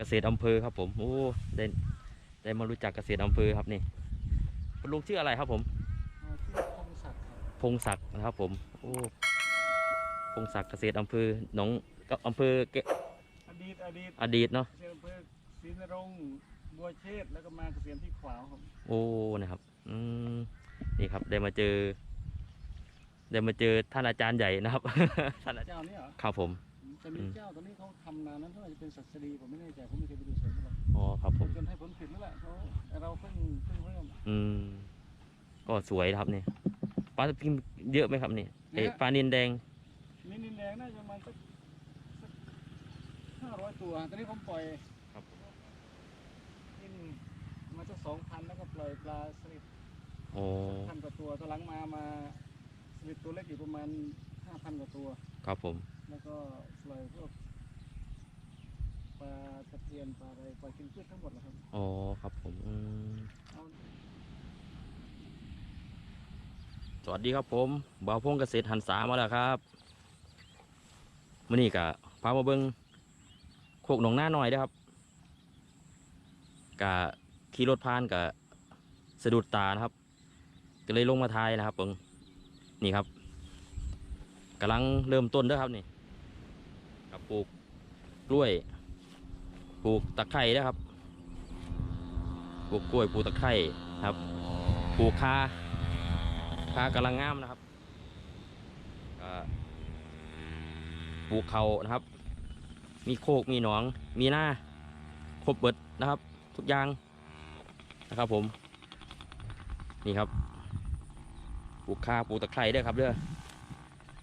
เกษตรอำเภอครับผมโอ้ได้ได้มารู้จักเกษตรอำเภอครับนี่คุณลุงชื่ออะไรครับผมอ่าชื่อพงศักดิ์ครับพงศักดิ์นะครับผมโอ้พงศักดิ์เกษตรอำเภอหนองก็อำเภอเกอดีตอดีตอดีตเนาะเกษตรอำเภอศรีนรงค์บัวเชษฐ์แล้วก็มาเกษียณที่ขวาวครับโอ้นะครับอืมนี่ครับได้มาเจอได้มาเจอท่านอาจารย์ใหญ่นะครับท่านอาจารย์เจ้านี่เหรอครับผม จะมีอืมเจ้าตอนนี้เขาทำนานนั้นเท่าไหร่จะเป็นศัสดีผมไม่แน่ใจผมไม่เคยไปดูสวนเขาหรอกอ๋อครับผมจนให้ผลผลิตแล้วแหละเขาเราเพิ่งเพิ่งเริ่ม อืม ก็สวยนะครับนี่ปลาตะพิมเยอะไหมครับนี่เอ้ยปลานินแดงนี่นินแดงน่าจะประมาณสักสักห้าร้อยตัว ตอนนี้ผมปล่อยครับนินมาสักสองพันแล้วก็ปล่อยปลาสลิดโอ้พันกว่าตัวตัวหลังมามาสลิดตัวเล็กอยู่ประมาณห้าพันกว่าตัว ครับผม แล้วก็ปล่อยพวกปลาตะเพียนปลาอะไรปล่อยกินพืชทั้งหมดนะครับ อ๋อครับผมอืมเอาสวัสดีครับผมบ่าวพงเกษตรหันษามาแล้วครับมื่อนี้กะพามาเบิงโคกหนองหน้าหน่อยเด้อครับกะขี่รถผ่านกะสะดุดตานะครับ ก็เลยลงมาทายนะครับเบิงนี่ครับกำลังเริ่มต้นเด้อครับนี่กับ ปลูกกล้วย ปลูกตะไคร้เด้อครับ ปลูกกล้วยปลูกตะไคร้ครับ ปลูกคาคากำลังงามนะครับปลูกเขานะครับ มีโคกมีหนอง มีหน้าครบเบิดนะครับ ทุกอย่างนะครับผม นี่ครับปลูกข้าปลูกตะไคร้ด้วยครับเด้อ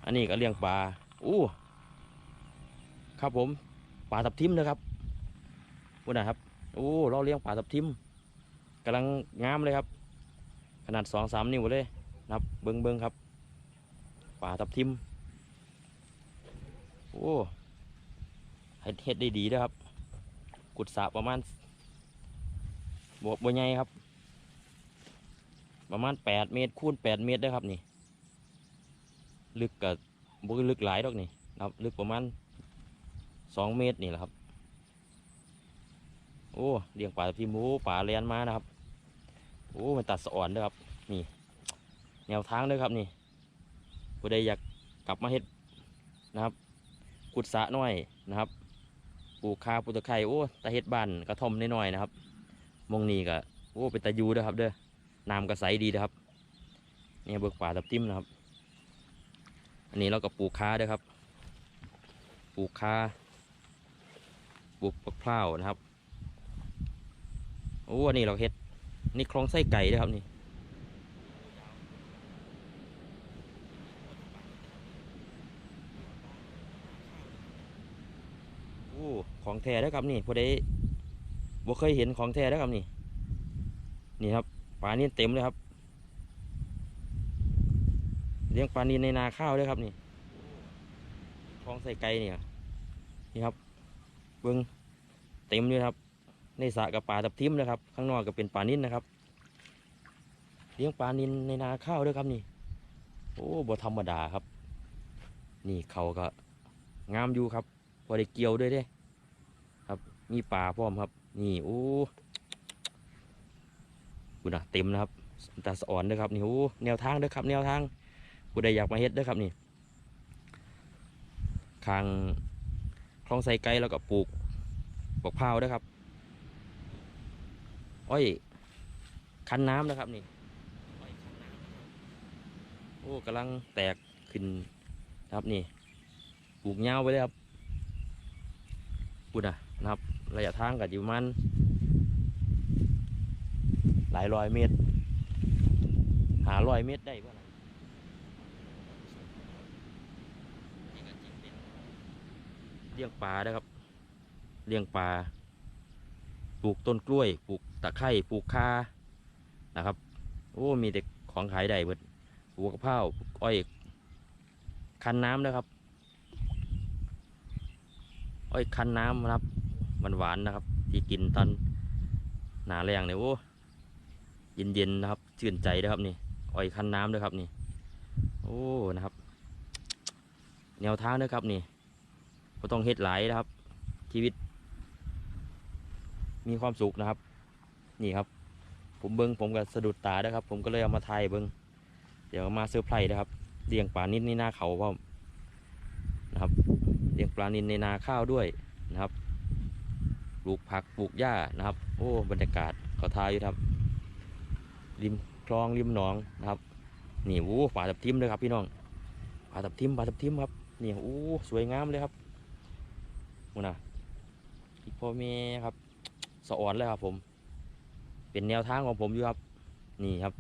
อันนี้ก็เลี้ยงปลาอู้ ครับผมปลาทับทิมนะครับพูดนะครับโอ้เราเลี้ยงปลาทับทิมกำลังงามเลยครับ ขนาดสองสามนิ้วเลยนับเบิงเบิงครับป่าทับทิมโอ้เฮ็ดเฮ็ดได้ดีเด้อครับ กุดสระประมาณบวกบัวใหญ่ครับ ประมาณแปดเมตรคูณแปดเมตรเด้ครับนี่ ลึกกับบุลึกหลายดอกนี่นะครับ ลึกประมาณ สองเมตรนี่แหละครับ โอ้เลี้ยงป่าทับทิมโอ้ป่าเลียนมานะครับ โอ้มันตัดสะอ่อนด้อครับ นี่ แนวทางเลยครับนี่ผู้ใดอยากกลับมาเฮ็ดนะครับขุดสะน้อยนะครับปลูกคาปลูกตะไคร้โอ้ตาเฮ็ดบ้านกระท่อมน้อยๆนะครับมองนี้ก็โอ้เป็นตะยูด้อครับ เด้อน้ำก็ใสดีนะครับเนี่ยเบิกป่าตับติ้มนะครับ อันนี้เราก็ปลูกคาด้อครับ ปลูกคา ปลูกมะพร้าวนะครับโอ้อันนี้เราเฮ็ดนี่คลองไส้ไก่ด้อครับนี่โอ้ของแท้แล้วครับนี่ผู้ใดบ่เคยเห็นของแท้แล้วครับนี่ นี่ครับปลานี่เต็มเลยครับเลี้ยงปลานีในนาข้าวด้วยครับนี่คลองใส่ไก่นี่ครับนี่ครับ เบิ้งเต็มเลยครับ ในสระกับปลาตับทิมนะครับ ข้างนอกก็เป็นปลานินนะครับ เลี้ยงปลานินในนาข้าวด้วยครับนี่ โอ้บ่ธรรมดาครับ นี่เขาก็งามอยู่ครับพอได้เกี่ยวด้วยเด้ ครับ มีปลาพร้อมครับ นี่โอ้คุณนะเต็มนะครับตาสอ่อนเด้อครับนี่โอ้แนวทางเด้อครับ แนวทางผู้ใดอยากมาเฮ็ดเด้อครับนี่คาง คลองใส่ไก่แล้วก็ปลูกปลูกพร้าวด้ครับ อ้อย คันน้ำนะครับนี่โอ้กำลังแตกขึ้นนะครับนี่ปลูกยาวไปเลยครับพูดนะนะครับ ระยะทางก็อยู่มันหลายร้อยเมตร หาร้อยเมตรได้ป่ะนะ เลี้ยงปลานะครับ เลี้ยงปลา ปลูกต้นกล้วย ปลูกตะไคร้ปลูกคานะครับ โอ้ มีแต่ของขายได้เบิดปลูกกะเพราปลูกอ้อย คันน้ำนะครับ อ้อยคันน้ำนะครับ มันหวานนะครับ ที่กินตอนหนาแรงเนี่ยโอ้ เย็นๆนะครับ ชื่นใจนะครับนี่ อ้อยคันน้ำด้วยครับนี่ โอ้ นะครับ แนวทางด้วยครับนี่ ก็ต้องเฮ็ดหลายนะครับ ชีวิต มีความสุขนะครับ นี่ครับ ผมเบิ้งผมก็สะดุดตาเด้อครับ ผมก็เลยเอามาถ่ายเบิ้งเดี๋ยวมาเซอร์ไพรส์นะครับเลี้ยงปลานิดนี่หน้าเขาพร้อมนะครับเลี้ยงปลานินในนาข้าวด้วยนะครับปลูกผักปลูกหญ้านะครับ โอ้บรรยากาศเขาทายอยู่ครับ ริมคลองริมหนองนะครับนี่โอ้ปลาทับทิมเลยครับพี่น้องปลาทับทิมปลาทับทิมครับนี่โอ้สวยงามเลยครับูนะอีกพ่อแม่ครับ สะอ่อนเลยครับผม เป็นแนวทางของผมอยู่ครับ นี่ครับ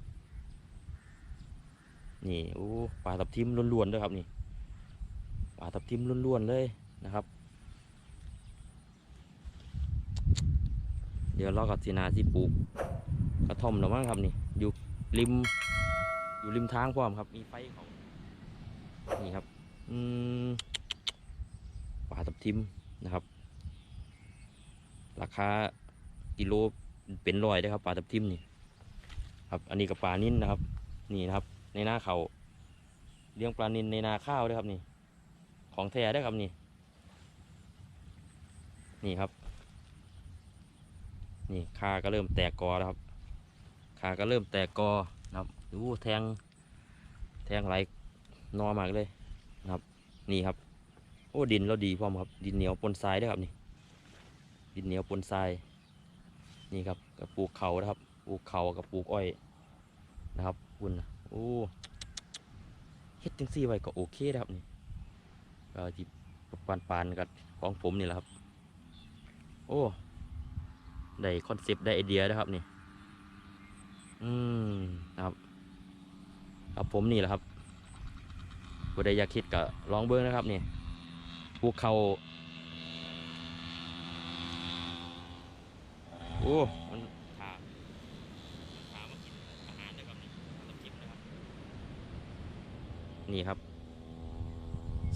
นี่โอ้ปลาทับทิมล้วนๆด้วยครับนี่ปลาทับทิมล้วนๆเลยนะครับ เดี๋ยวเรากับสีนาที่ปลูกกระท่อมหรือมั้งครับนี่ อยู่ริม อยู่ริมทางพร้อมครับ มีไฟเขานี่ครับ อืมปลาทับทิม นะครับ ราคากิโลเป็นร้อยได้ครับปลาทับทิมนี่ครับ อันนี้กับปลานิ่นนะครับ นี่นะครับ ในหน้าเขาเลี้ยงปลานินในนาข้าวด้วยครับนี่ ของแท้ได้ครับนี่ นี่ครับ นี่คาก็เริ่มแตกกอแล้วครับคาก็เริ่มแตกกอนะครับดูแทง แทงไหลนอมากเลยนะครับ นี่ครับ อ้ดินเราดีพร้อมครับ ดินเหนียวปนทรายด้วยครับนี่ ดินเหนียวปนทรายนี่ครับกับปลูกเขานะครับปลูกเขากับปลูกอ้อยนะครับคุณโอ้เฮ็ดจังซี่ไว้ก็โอเคนะครับนี่ก็ที่ปานปานกับของผมนี่แหละครับ โอ้ได้คอนเซปต์ได้ไอเดียนะครับนี่ อืมนะครับครับผมนี่แหละครับผู้ใดอยากคิดก็ลองเบิ้งนะครับนี่ ปลูกเขาโอ้มันขาขามากินอาหารเลยครับนี่น้ำจิ้มนะครับ นี่ครับ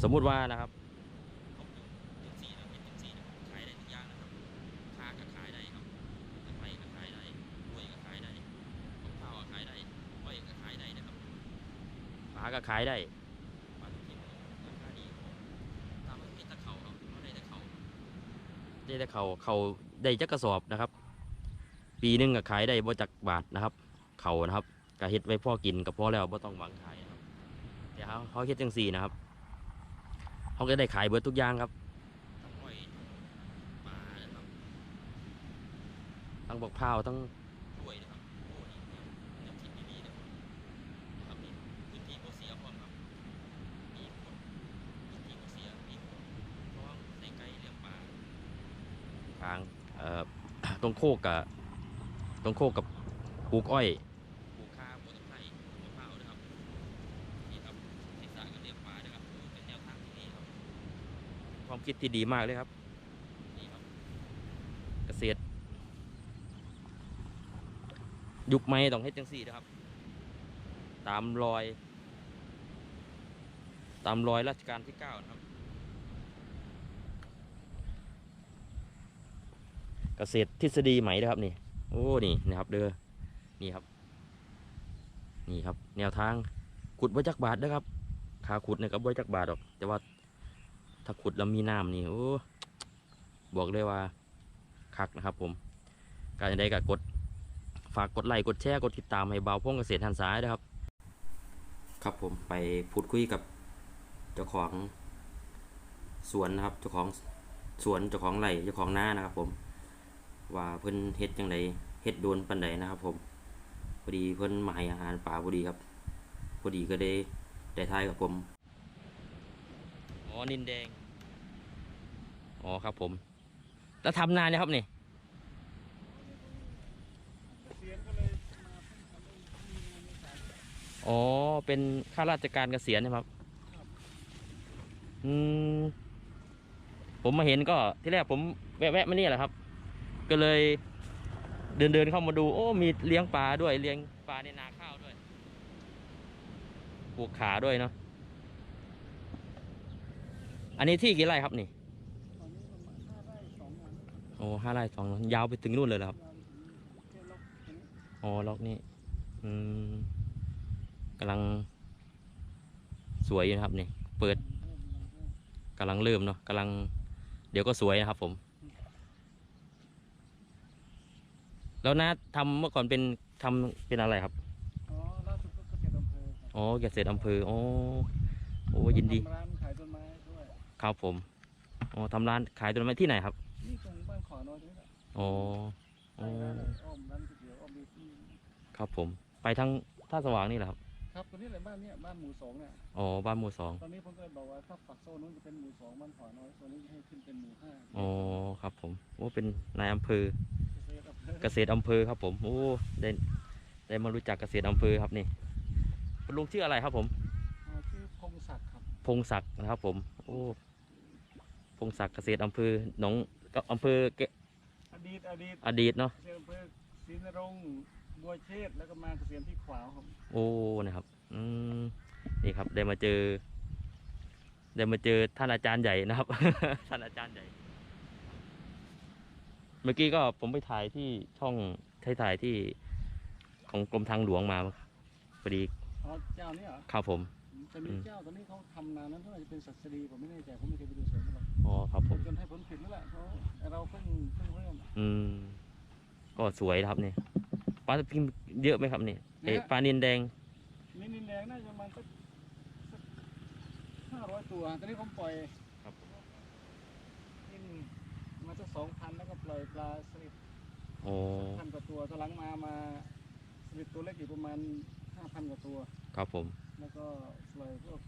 สมมุติว่านะครับเขาปลูกจุดสี่นะเป็นจุดสี่นะขายได้ ได้แตะเขาเขาได้จักกระสอบนะครับ ปีหนึงก็ขายได้บ่จักบาทนะครับ เขานะครับก็เฮ็ดไว้พ่อกินกับพ่อแล้วบ่ต้องหวังขายนะครับแต่เขาเขาเฮ็ดจังสี่นะครับเขาก็ได้ขายเบิดทุกอย่างครับทั้งอ้อยปลานะครับกพ่าวทั้งกล้วยนะครับโอ้นี่เนี่ยน้ำทิพย์ดีๆนะครับนะครับนี่พื้นที่โอเสียพร้อมครับมีคนพื้นที่โอเสียมีคนท้องใส่ไก่เลี้ยงปลาทางเอ่อ ตรงโคกกับตรงโคกกับปลูกอ้อยปลูกข้าวปลูกตะไคร้ปลูกมะพร้าวนะครับนี่ครับที่สระก็เลี้ยงปลานะครับเป็นแนวทางที่ดีครับความคิดที่ดีมากเลยครับนี่ครับ เกษตร ยุคใหม่ต้องเฮ็ดจังสี่นะครับ ตามรอย ตามรอยรัชกาลที่เก้านะครับ เกษตรทฤษฎีใหม่นะครับนี่โอ้นี่นะครับเด้อนี่ครับ นี่ครับ แนวทางขุดไว้จักบาทนะครับขาขุดเนี่ยก็ไว้จักบาทหรอก แต่ว่าถ้าขุดแล้วมีน้ำนี่โอ้บอกเลยว่าคักนะครับ ผม การใดก็กดฝากกดไลค์กดแชร์กดติดตามให้เบาพงเกษตรทันสายนะครับ ครับผมไปพูดคุยกับเจ้าของสวนนะครับเจ้าของสวนเจ้าของไร่เจ้าของนานะครับผม ว่าเพิ่นเฮ็ดจังไดเฮ็ดโดนปันใดนะครับ ผมพอดีเพิ่นมาให้อาหารป่าพอดีครับพอดีก็ได้ได้ทายกับผมอ๋อนินแดงอ๋อครับ ผม แล้วทำนานนะครับนี่อ๋อ เป็นข้าราชการเกษียณใช่ไหมครับครับ อืม ผมมาเห็นก็ที่แรกผมแวะๆมานี่แหละครับ ก็เลยเดินเดินๆเข้ามาดู โอ้มีเลี้ยงปลาด้วยเลี้ยงปลาในนาข้าวด้วยปลูกขาด้วยเนาะอันนี้ที่กี่ไร่ครับนี่ตอนนี้ประมาณห้าไร่สองงานโอ้ห้าไร่สองยาวไปถึงนู่นเลยเหรอครับอ๋อล็อกนี่อืมกำลังสวยอยู่นะครับนี่เปิดกำลังเริ่มเนาะกำลังเดี๋ยวก็สวยนะครับผม แล้วนะทำเมื่อก่อนเป็นทำเป็นอะไรครับ อ๋อล่าสุดก็เกษตรอำเภอครับอ๋อเกษตรอำเภออ๋อโอ้ยินดีทำร้านขายต้นไม้ด้วยครับผมอ๋อทำร้านขายต้นไม้ที่ไหนครับนี่ตรงบ้านขอน้อยนี่แหละอ๋อใกอ๋ล้อร้านอ้อมร้านก๋วยเตี๋ยวอ้อมดีที่ครับผม ไปทางท่าสว่างนี่แหละครับครับตัวนี้แหละบ้านเนี้ยบ้านหมู่สองเนี่ยอ๋อบ้านหมู่สองตอนนี้ผมก็เลยบอกว่าถ้าฝักโซนนู้นจะเป็นหมู่สองบ้านขอน้อยโซนนี้ให้ขึ้นเป็นหมู่ห้าอ๋อครับผมโอ้เป็นนายอำเภอ เกษตรอำเภอเกษตรอำเภอครับผมโอ้ได้ได้มารู้จักเกษตรอำเภอครับนี่คุณลุงชื่ออะไรครับผมอ่าชื่อพงศักดิ์ครับพงศักดิ์นะครับ ผมโอ้พงศักดิ์เกษตรอำเภอหนองก็อำเภอเกอดีตอดีตอดีตเนาะเกษตรอำเภอศรีนรงค์บัวเชษฐ์แล้วก็มาเกษียณที่ขวาวครับโอ้นะครับอืมนี่ครับได้มาเจอ ได้มาเจอท่านอาจารย์ใหญ่นะครับ ท่านอาจารย์ใหญ่ เมื่อกี้ก็ผมไปถ่ายที่ช่องถ่ายถ่ายที่ของกรมทางหลวงมาพอดีอ๋อเจ้านี่เหรอครับผมจะมีอืมเจ้าตอนนี้เขาทำนานนั้นเท่าไหร่จะเป็นศัสดีผมไม่แน่ใจผมไม่เคยไปดูสวนเขาหรอกอ๋อครับผมจนให้ผลผลิตแล้วแหละเขาเราเพิ่งเพิ่งเริ่มอืมก็สวยนะครับนี่ปลาพิมพ์เยอะไหมครับนี่เอ๊ะปลานินแดงนี่นินแดงน่าจะประมาณสักห้าร้อยตัวตอนนี้ผมปล่อยครับนิน มาสักสองพันแล้วก็ปล่อยปลาสลิดโอ้พันกว่าตัวตอนหลังมามาสลิดตัวเล็กอีกประมาณห้าพันกว่าตัว ครับผม แล้วก็ปล่อยพวก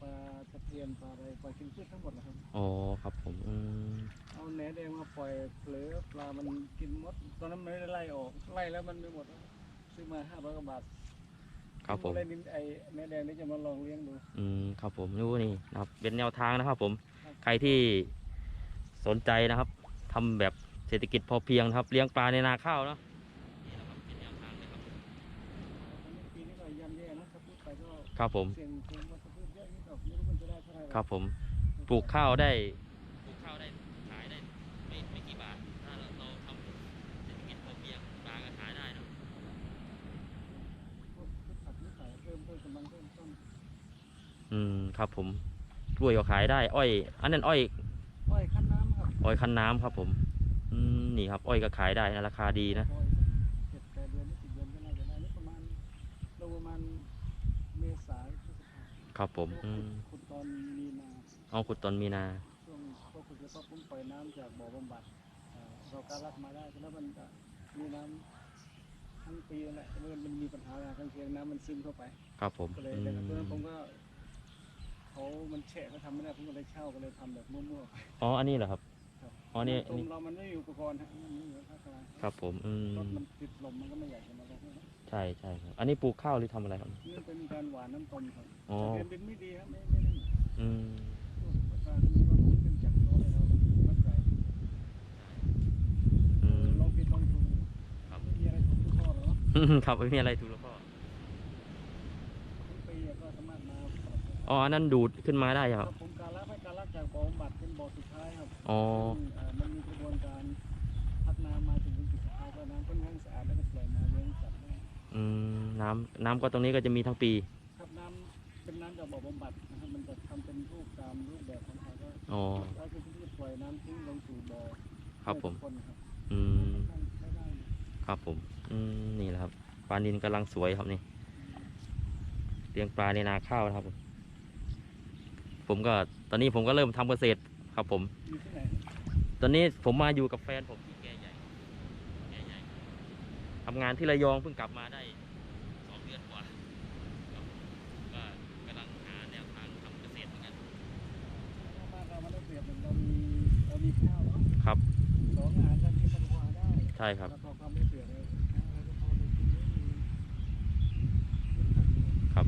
ปลาตะเพียนปลาอะไรปล่อยกินพืชทั้งหมดนะครับอ๋อครับผมอืมเอาแหนแดงมาปล่อยเผลอปลามันกินหมดตอนนั้นไม่ได้ไล่ออกไล่แล้วมันไม่หมดซื้อมาห้าร้อยกว่าบาทครับผมก็เลยนินไอ้แหนแดงนี่จะมาลองเลี้ยงดู อืม ครับผมนู่นนี่นะครับ เป็นแนวทางนะครับผมครับใครที่ สนใจนะครับทำแบบเศรษฐกิจพอเพียงครับ เลี้ยงปลาในนาข้าวเนาะครับผมครับผมปลูกข้าวได้ปลูกข้าวได้ขายได้ไม่ไม่กี่บาทถ้าเราเราทำเศรษฐกิจพอเพียงปลาก็ขายได้เนะพวกพืชผักนี่ขายเริ่มต้นกำลังเริ่มต้นอืมครับผมกล้วยก็ขายได้ อ้อย อันนั้นอ้อย อ้อยคั้นน้ำครับ อ้อยคั้นน้ำครับผมอืมนี่ครับ อ้อยก็ขายได้นะราคาดีนะอ้อยเจ็ดแปดเดือนไม่สิบเดือนก็น่าจะได้นี่ประมาณลงประมาณเมษายนพฤษภาครับผมอืมขุดตอนมีนาเอาขุดตอนมีนาช่วงพวกคุณจะต้องผมปล่อยน้ำจากบ่อบำบัดเอ่อเราการรับมาได้แล้วมันจะมีน้ำทั้งปีนั่นแหละแต่ว่ามันมีปัญหาข้างเคียงน้ำมันซึมเข้าไปครับผมก็เลยอืแต่ตอนนั้นมผมก็เขามันแฉะก็ทำไม่ได้ผมก็เลยเช่าก็เลยทำแบบมั่วๆไปอ๋ออันนี้เหรอครับครับ อ๋อนี่ตรงเรามันไม่มีอุปกรณ์ฮะมันไม่เหมือนภาคกลางครับผมอืมรถมันติดลมมันก็ไม่อยากจะมาลงนะใช่ใช่ครับอันนี้ปลูกข้าวหรือทำอะไรครับ นี่เป็นการหวานน้ำต้มครับอ๋อเรียนดินไม่ดีครับไม่ไม่ได้อืมประการนี้ก็เป็นจากโน้นเลยเรามั่นใจอืมลองผิดลองถูกครับ ไม่มีอะไรถูกทุกข้อหรอกเนาะครับไม่มีอะไรถูกแล้วก็ทุกปีอะก็สามารถมาปรับ อ๋ออันนั้นดูดขึ้นมาได้คครัรับบผมการรับให้การรับจากบ่อบำบัดเป็น บ่อสุดท้ายครับอ๋อ ซึ่งเอ่อมันมีกระบวนการพัดน้ำมาถึงจุดสุดท้ายก็น้ำค่อนข้างสะอาดแล้วก็ปล่อยมาเลี้ยงสัตว์ได้อืมน้ำน้ำก็ตรงนี้ก็จะมีทั้งปี ครับน้ำเป็นน้ำจากบ่อบำบัดนะครับมันจะทำเป็นรูปตามรูปแบบของเขาก็อ๋อเราจะที่ปล่อยน้ำทิ้งลงสู่บ่อครับผม ให้ทุกคนครับอืมค่อนข้างใช้ได้อยู่ครับผม อืม นี่แหละครับปลานินกำลังสวยครับนี่ เลี้ยงปลาในนาข้าวนะครับผมผมก็ตอนนี้ผมก็เริ่มทำเกษตร ครับผม อยู่ที่ไหนตอนนี้ผมมาอยู่กับแฟนผมที่แกใหญ่แกใหญ่ทำงานที่ระยองเพิ่งกลับมาได้สองเดือนกว่าครับก็กำลังหาแนวทางทำเกษตรเหมือนกันถ้ามาเรามาได้เปรียบหนึ่งเรามีเรามีข้าวเนาะครับ สองอาหารการกินมันพอได้ใช่ครับ แล้วก็ความได้เปรียบเลยเราก็พอได้กินไม่มีไม่ขาดเลยครับ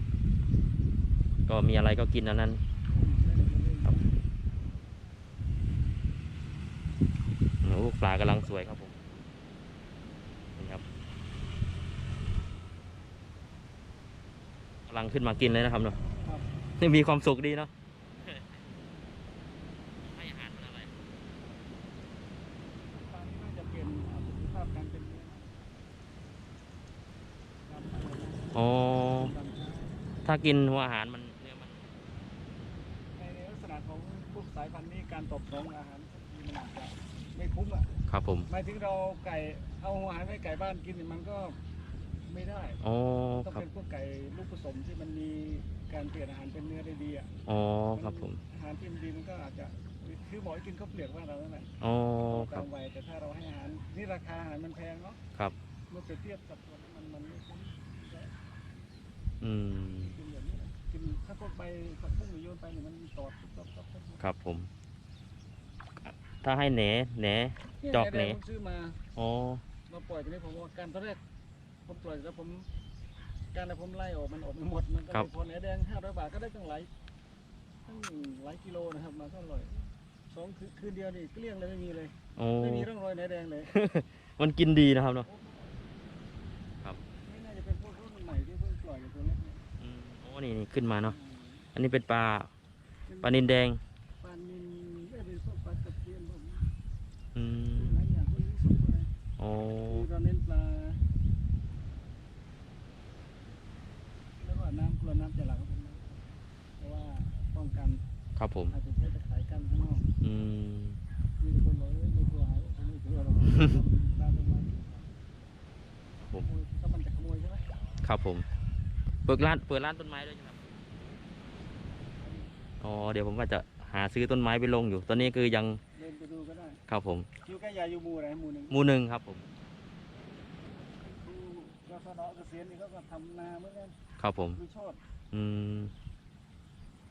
ก็มีอะไรก็กินอันนั้น ครับ โอ้ ปลากำลังสวยครับผมนี่ครับกำลังขึ้นมากินเลยนะครับเนาะครับนี่มีความสุขดีเนาะให้อาหารมันอะไรตอนนี้น่าจะเปลี่ยนอ่าสุขภาพการเป็นเนื้อการทำอะไรนะอ๋อการใช้ถ้ากินหัวอาหารมันเนื้อมันในในลักษณะของพวกสายพันธุ์นี้การตอบสนองอาหารที่มันอาจจะ ไม่คุ้มอะครับผมหมายถึงเราไก่เอาอาหารให้ไก่บ้านกินเนี่ยมันก็ไม่ได้อ๋อต้องครับเป็นพวกไก่ลูกผสมที่มันมีการเปลี่ยนอาหารเป็นเนื้อได้ดีอะอ๋อครับผมอาหารที่มันดีมันก็อาจจะคือหมอให้กินข้าวเปลือกว่านเรานั่นแหละอ๋อคตารับมวัยแต่ถ้าเราให้อาหารนี่ราคาอาหารมันแพงเนาะครับ เมื่อเปรียบเทียบกับตัวมันมันไม่คุ้มอืมกินแบบนี้นะกินถ้าพวกใบผักบุ้งหรือโยนไปเนี่ยมันมีตอดตุ๊บตับตับตับครับผม ถ้าให้แหนแหนเนี่ยจอกแดงเหน ผมซื้อมาอ๋อ มาปล่อยตรงนี้ผมว่าการตอนแรกผมปล่อยแล้วผมการที่ผมไล่ออกมันออกไม่หมดมันก็เลยพอเนื้อแดงห้าร้อยบาทก็ได้ตั้งหลายตั้งหลายกิโลนะครับมาก็อร่อยสองคืนคืนเดียวนี่เกลี้ยงเลยไม่มีเลยโอ้ไม่มีร่องรอยเนื้อแดงเลยมันกินดีนะครับเนาะ นี่น่าจะเป็นพวกรุ่นใหม่ที่เพิ่งปล่อยในตัวเล็กเนี่ยอืมโอ้นี่นี่ขึ้นมาเนาะ อันนี้เป็นปลา ปลานินแดง เราเน้นปลาแล้วก็น้ำกลัวน้ำจะหลังครับผมนะเพราะว่าป้องกันครับผมอาจจะใช้ตะไคร้กันข้างนอกอืมมีแต่คนบอกเอ้ยไม่กลัวหายผมไม่กลัวหรอกตามประมาณผมขโมยถ้ามันจะขโมยใช่ไหมครับผม เปิดร้านเปิดร้านต้นไม้ด้วยใช่ไหมครับอ๋อเดี๋ยวผมก็จะหาซื้อต้นไม้ไปลงอยู่ ตอนนี้คือยังเดินไปดูก็ได้ครับผมอยู่ใกล้ยาอยู่หมู่อะไรหมู่หนึ่งหมูหนึ่งครับผมดู กศนเกษียณนี่เขาก็ทำนาเหมือนกันครับผมคือชอดอืม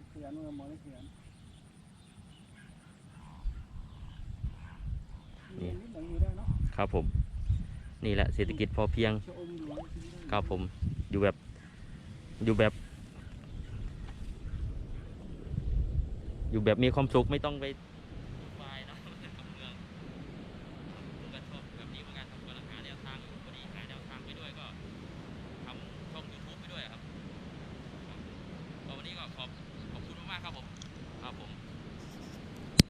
เขียนเมืองหมอได้เขียนนี่นี่นิดหน่อยอยู่ได้เนาะครับผม นี่แหละเศรษฐกิจพอเพียง ชะอมหลวงกินได้ครับผมอยู่แบบอยู่แบบ อยู่แบบมีความสุขไม่ต้องไป